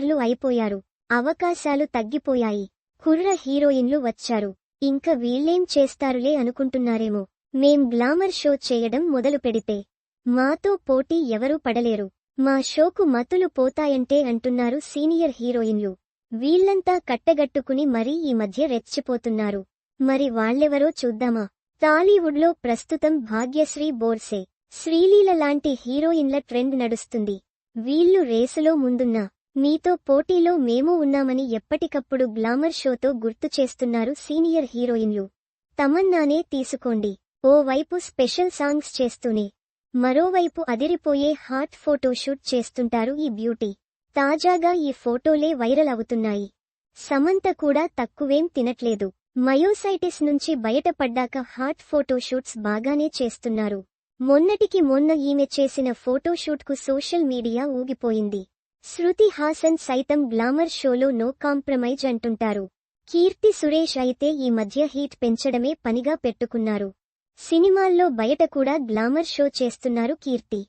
సీనియర్లు అయిపోయారు. అవకాశాలు తగ్గిపోయాయి. కుర్ర హీరోయిన్లు వచ్చారు. ఇంక వీళ్ళేం చేస్తారులే అనుకుంటున్నారేమో. మేం గ్లామర్ షో చేయడం మొదలు పెడితే. మాతో పోటీ ఎవరూ పడలేరు. మా షోకు మతులు పోతాయంటే అంటున్నారు సీనియర్ హీరోయిన్లు. వీళ్ళంతా కట్టగట్టుకుని మరీ ఈ మధ్య రెచ్చిపోతున్నారు. మరి వాళ్ళెవరో చూద్దామా? టాలీవుడ్లో ప్రస్తుతం భాగ్యశ్రీ బోర్సే. శ్రీలీల లాంటి హీరోయిన్ల ట్రెండ్ నడుస్తుంది. వీళ్ళు రేసులో ముందున్నా. మీతో పోటీలో మేము ఉన్నామని ఎప్పటికప్పుడు గ్లామర్ షోతో గుర్తు చేస్తున్నారు సీనియర్ హీరోయిన్లు. తమన్నానే తీసుకోండి. ఓవైపు స్పెషల్ సాంగ్స్ చేస్తూనే. మరోవైపు అదిరిపోయే హాట్ ఫోటోషూట్ చేస్తుంటారు ఈ బ్యూటీ. తాజాగా ఈ ఫోటోలే వైరల్ అవుతున్నాయి. సమంత కూడా తక్కువేం తినట్లేదు. మయోసైటిస్ నుంచి బయటపడ్డాక హాట్ ఫోటోషూట్స్ బాగానే చేస్తున్నారు. మొన్నటికి మొన్న ఈమె చేసిన ఫోటోషూట్కు సోషల్ మీడియా ఊగిపోయింది. శృతి హాసన్ సైతం గ్లామర్ షోలో నో కాంప్రమైజ్ అంటుంటారు. కీర్తి సురేష్ అయితే ఈ మధ్య హీట్ పెంచడమే పనిగా పెట్టుకున్నారు. సినిమాల్లో బయట కూడా గ్లామర్ షో చేస్తున్నారు కీర్తి.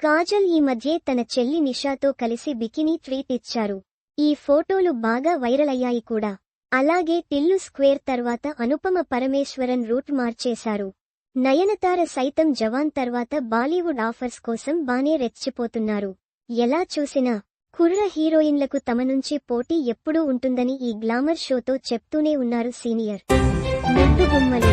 కాజల్ ఈ మధ్యే తన చెల్లి నిషాతో కలిసి బికినీ ట్వీట్ ఇచ్చారు. ఈ ఫోటోలు బాగా వైరల్ అయ్యాయి కూడా. అలాగే టిల్లు స్క్వేర్ తర్వాత అనుపమ పరమేశ్వరన్ రూట్ మార్చేశారు. నయనతార సైతం జవాన్ తర్వాత బాలీవుడ్ ఆఫర్స్ కోసం బానే రెచ్చిపోతున్నారు. ఎలా చూసినా కుర్ర హీరోయిన్లకు తమ నుంచి పోటీ ఎప్పుడూ ఉంటుందని ఈ గ్లామర్ షోతో చెప్తూనే ఉన్నారు సీనియర్. ముద్దు గుమ్మలు